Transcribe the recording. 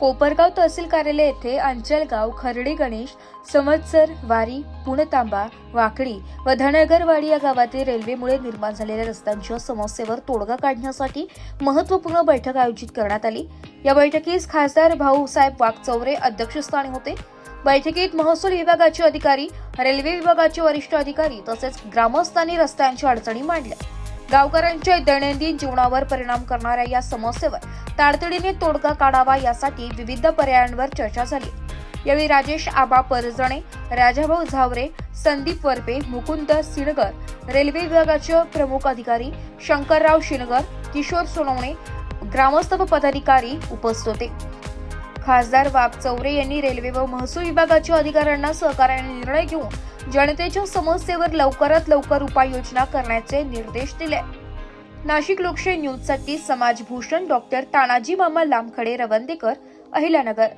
कोपरगाव तहसील कार्यालय येथे अंचलगाव खर्डी गणेश समत्सर वारी पुणतांबा वाकडी व धनगरवाडी या गावातील रेल्वेमुळे निर्माण झालेल्या रस्त्यांच्या समस्येवर तोडगा काढण्यासाठी महत्त्वपूर्ण बैठक आयोजित करण्यात आली. या बैठकीस खासदार भाऊसाहेब वाघचौरे अध्यक्षस्थानी होते. बैठकीत महसूल विभागाचे अधिकारी रेल्वे विभागाचे वरिष्ठ अधिकारी तसेच ग्रामस्थांनी रस्त्यांच्या अडचणी मांडल्या. गावकऱ्यांच्या दैनंदिन जीवनावर परिणाम करणाऱ्या या समस्येवर तातडीने तोडगा काढावा यासाठी विविध पर्यायांवर चर्चा झाली. यावेळी राजेश आबा परजणे राजाभाऊ झावरे संदीप वरपे मुकुंद सिणगर रेल्वे विभागाचे प्रमुख अधिकारी शंकरराव शिनगर किशोर सोनवणे ग्रामस्थ व पदाधिकारी उपस्थित होते. खासदार बाब चौरे यांनी रेल्वे व महसूल विभागाच्या अधिकाऱ्यांना सहकार्याने निर्णय घेऊन जनतेच्या समस्येवर लवकरात लवकर उपाययोजना करण्याचे निर्देश दिले. नाशिक लोकशाही न्यूजसाठी समाजभूषण डॉक्टर तानाजी मामा लामखडे रवंदेकर अहिलानगर